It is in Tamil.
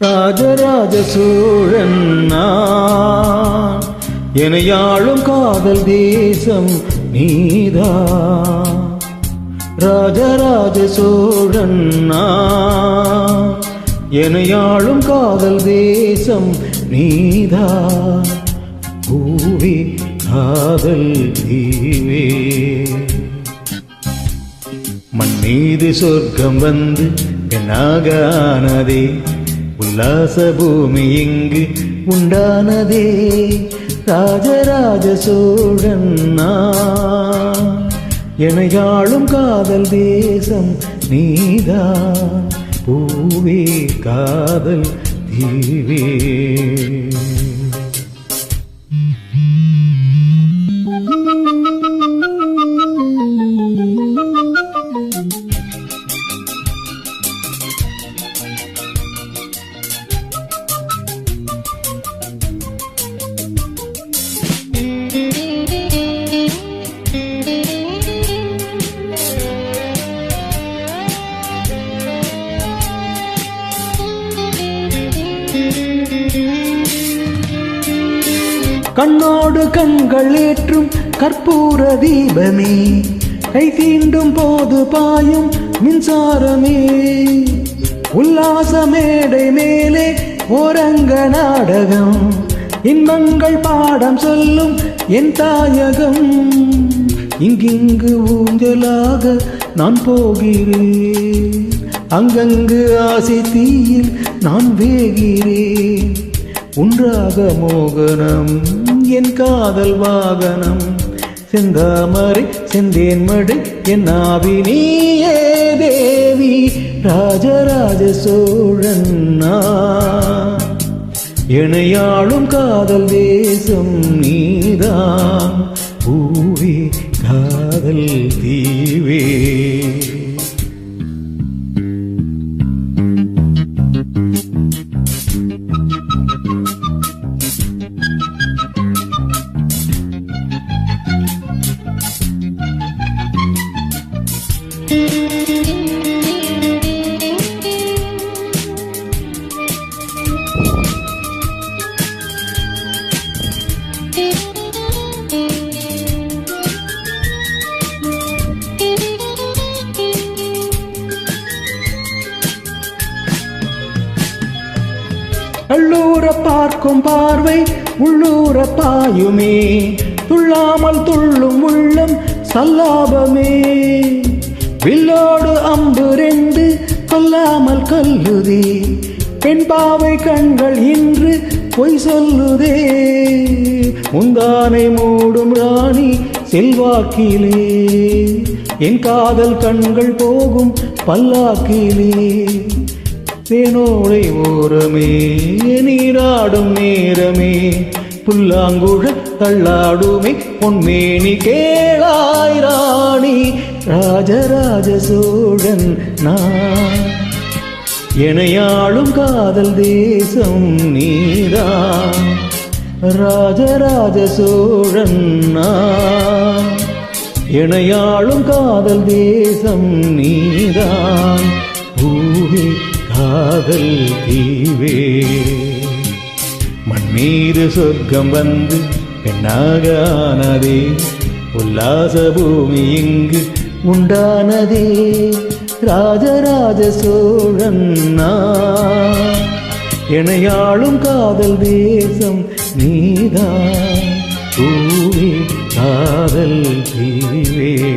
ராஜராஜ சோழன் நான் யாழும் காதல் தேசம் நீதான் ராஜராஜ சோழன் எனையாளும் காதல் தேசம் நீதா. பூவி காதல் தீவே. மண் மீது சொர்க்கம் வந்து பெண்ணாக ஆனதே உல்லாச பூமி இங்கு உண்டானதே. ராஜராஜ சோழன் நான். எனையாளும் காதல் தேசம் நீதா. பூவே காதல் தீவே. கண்ணோடு கண்கள் ஏற்றும் கற்பூர தீபமே. கை தீண்டும் போது பாயும் மின்சாரமே. உல்லாச மேடை மேலே ஓரங்க நாடகம். இன்பங்கள் பாடம் சொல்லும் என் தாயகம். இங்கிங்கு ஊஞ்சலாக நான் போகிறேன். அங்கங்கு ஆசை தீயில் நான் வேகிறேன். உன்றாக மோகனம் என் காதல் வாகனம். செந்தாமரை செந்தேன்மடை என் ஆவினியே தேவி ராஜராஜ சோழன் இணையாளும் காதல் தேசம் நீதான். பூவே காதல் தீ கள்ளூர பார்க்கும் பார்வை உள்ளூர பாயுமே. துள்ளாமல் துள்ளும் உள்ளம் சல்லாபமே. வில்லோடு அம்பு ரெண்டு கொல்லாமல் கல்லுதே. பெண் பாவை கண்கள் இன்று பொய் சொல்லுதே. முந்தானை மூடும் ராணி செல்வாக்கிலே. என் காதல் கண்கள் போகும் பல்லாக்கிலே. தேனோடை ஓரமே நீராடும் நேரமே. புல்லாங்குழ தள்ளாடுமே பொன்மேனி கேளாய் ராணி ராஜராஜ சோழன் நான். எனையாளும் காதல் தேசம் நீதான். ராஜராஜ சோழன் நான். எனையாளும் காதல் தேசம் நீதான். பூவே காதல் தீவே. மண் சொர்க்கம் வந்து பெண்ணாக ஆனதே உல்லாச பூமி இங்கு உண்டானதே. ராஜராஜ சோழன் நான். எனையாளும் காதல் தேசம் நீதான். பூவே காதல் தீவே.